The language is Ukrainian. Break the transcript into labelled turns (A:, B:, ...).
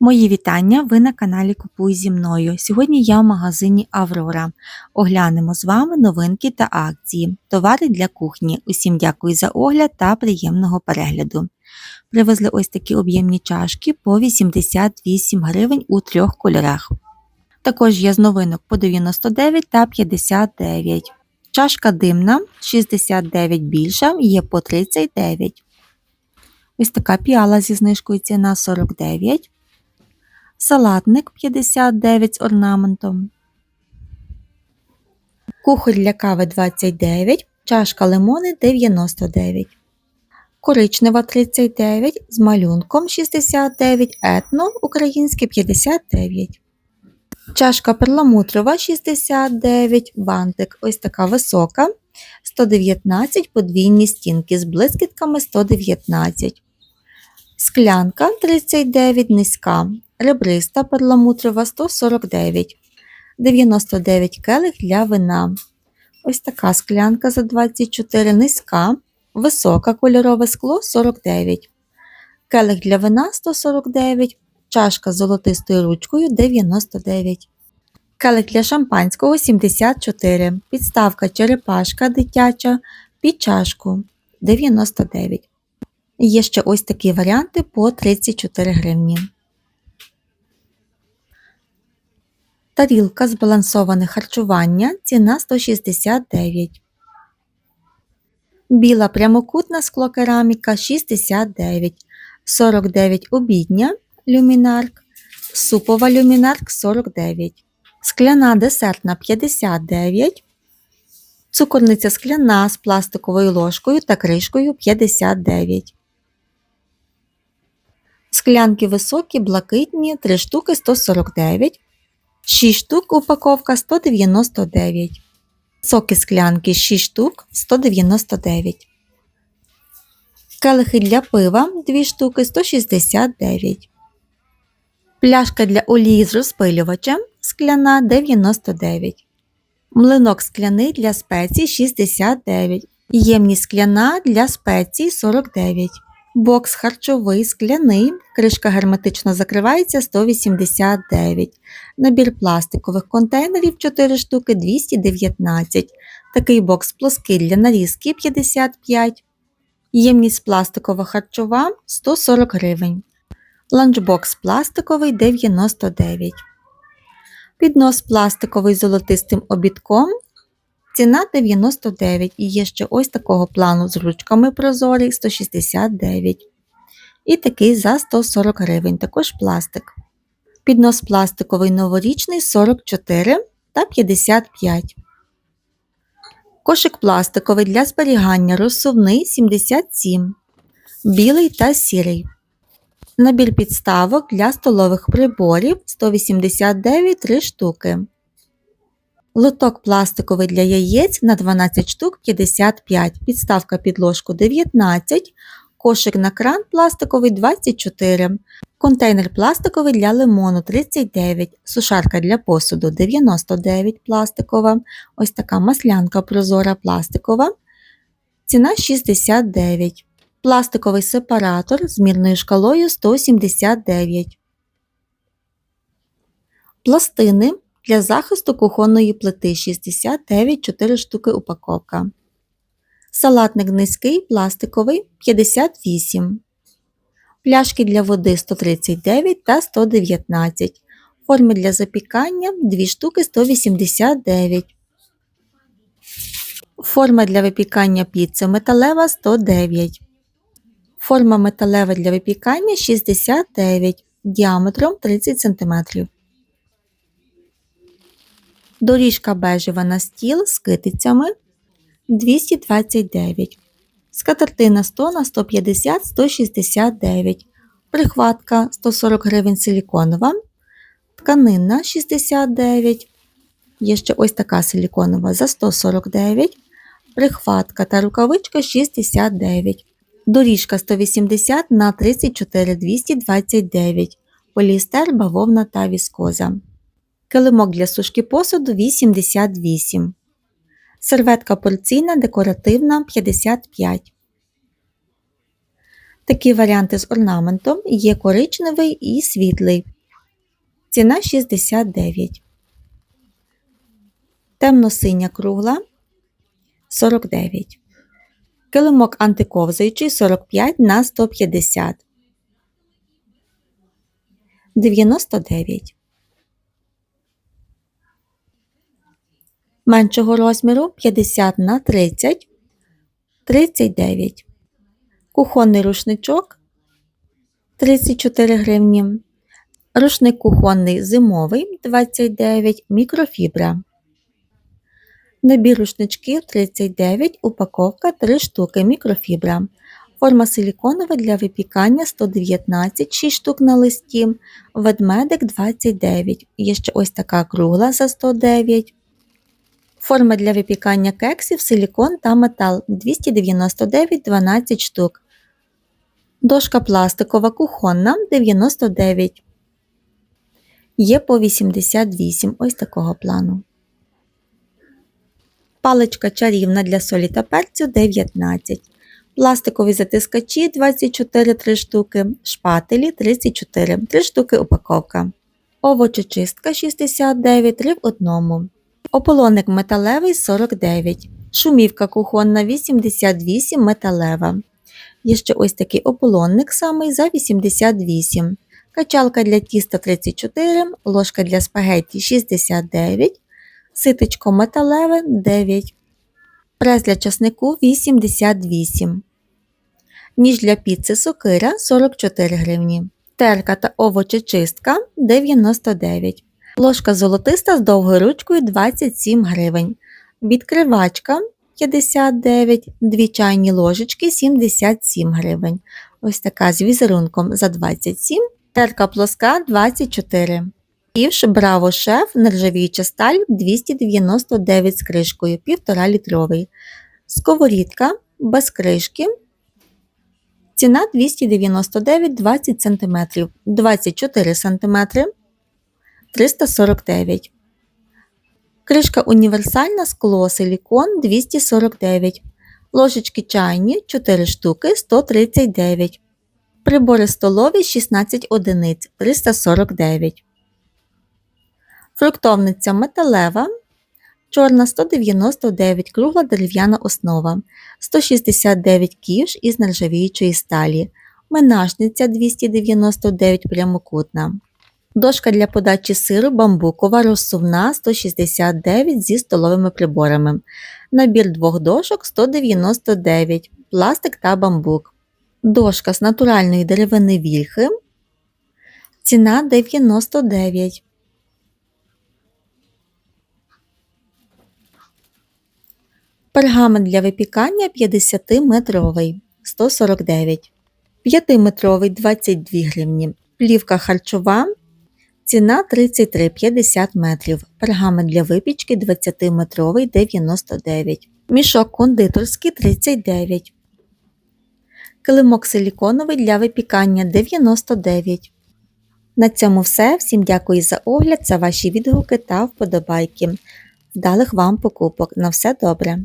A: Мої вітання! Ви на каналі Купуй зі мною. Сьогодні я в магазині Аврора. Оглянемо з вами новинки та акції, товари для кухні. Усім дякую за огляд та приємного перегляду. Привезли ось такі об'ємні чашки по 88 гривень у трьох кольорах. Також є з новинок по 99 та 59. Чашка димна 69 більша, є по 39. Ось така піала зі знижкою ціна 49 салатник 59 з орнаментом, кухоль для кави 29, чашка лимони 99, коричнева 39 з малюнком 69, етно українське 59. Чашка перламутрова 69, бантик ось така висока, 119 подвійні стінки з блискітками 119. Склянка 39 низька, ребриста перламутрова 149, 99 келих для вина. Ось така склянка за 24 низька, висока кольорове скло 49, келих для вина 149, чашка з золотистою ручкою 99. Келих для шампанського 74, підставка черепашка дитяча під чашку 99. Є ще ось такі варіанти по 34 гривні. Тарілка збалансоване харчування ціна 169. Біла прямокутна склокераміка 69, 49 обідня люмінарк, супова люмінарк 49, скляна десертна 59, цукорниця скляна з пластиковою ложкою та кришкою 59. Склянки високі, блакитні, 3 штуки 149, 6 штук упаковка 199. Соки склянки 6 штук 199. Келихи для пива 2 штуки 169. Пляшка для олії з розпилювачем скляна 99. Млинок скляний для спецій 69. Ємність скляна для спецій 49. Бокс харчовий скляний, кришка герметично закривається 189. Набір пластикових контейнерів 4 штуки 219. Такий бокс плоский для нарізки 55. Ємність пластикова харчова 140 гривень. Ланчбокс пластиковий 99. Піднос пластиковий з золотистим обідком. Ціна 99 і є ще ось такого плану з ручками прозорий 169. І такий за 140 гривень, також пластик. Піднос пластиковий новорічний 44 та 55. Кошик пластиковий для зберігання розсувний 77. Білий та сірий. Набір підставок для столових приборів 189 3 штуки. Лоток пластиковий для яєць на 12 штук 55, підставка під ложку 19, кошик на кран пластиковий 24, контейнер пластиковий для лимону 39, сушарка для посуду 99 пластикова, ось така маслянка прозора пластикова, ціна 69, пластиковий сепаратор з мірною шкалою 179. Пластини для захисту кухонної плити 69 4 штуки упаковка. Салатник низький пластиковий 58. Пляшки для води 139 та 119. Форми для запікання 2 штуки 189. Форма для випікання піци металева 109. Форма металева для випікання 69 діаметром 30 см. Доріжка бежева на стіл з китицями 229. Скатертина 100 на 150 169. Прихватка 140 гривень силіконова. Тканина 69. Є ще ось така силіконова за 149. Прихватка та рукавичка 69. Доріжка 180 на 34 229. Поліестер, бавовна та віскоза. Килимок для сушки посуду 88. Серветка порційна декоративна 55. Такі варіанти з орнаментом є коричневий і світлий. Ціна 69. Темно-синя кругла 49. Килимок антиковзаючий 45 на 150. 99. Меншого розміру 50 на 30 39. Кухонний рушничок 34 гривні. Рушник кухонний зимовий 29 мікрофібра. Набір рушничків 39, упаковка 3 штуки мікрофібра. Форма силіконова для випікання 119, 6 штук на листі, ведмедик 29. Є ще ось така кругла за 109. Форма для випікання кексів, силікон та метал 299 12 штук. Дошка пластикова кухонна 99. Є по 88 ось такого плану. Паличка чарівна для солі та перцю 19. Пластикові затискачі 24 3 штуки, шпателі 34 3 штуки упаковка. Овочечистка 69 3 в одному. Ополоник металевий 49. Шумівка кухонна 88 металева. Є ще ось такий ополонник самий за 88. Качалка для тіста 34, ложка для спагетті 69, ситочко металеве 9. Прес для часнику 88. Ніж для піци сокира 44 гривні. Терка та овочечистка 99. Ложка золотиста з довгою ручкою 27 гривень. Відкривачка 59, дві чайні ложечки 77 гривень. Ось така з візерунком за 27, терка плоска 24. Ківш Браво Шеф нержавіюча сталь 299 з кришкою 1,5 літровий. Сковорідка без кришки. Ціна 299 20 см, 24 см 349 Кришка універсальна скло силікон 249. Ложечки чайні 4 штуки 139. Прибори столові 16 одиниць 349. Фруктовниця металева. Чорна 199 кругла дерев'яна основа. 169 ківш із нержавіючої сталі. Менажниця 299 прямокутна. Дошка для подачі сиру бамбукова розсувна 169 зі столовими приборами. Набір двох дошок 199, пластик та бамбук. Дошка з натуральної деревини вільхи. Ціна 99. Пергамент для випікання 50-метровий 149. 5-метровий 22 гривні. Плівка харчова Ціна 33,50 метрів. Пергамент для випічки 20-метровий 99. Мішок кондитерський 39. Килимок силіконовий для випікання 99. На цьому все. Всім дякую за огляд, за ваші відгуки та вподобайки. Вдалих вам покупок. На все добре!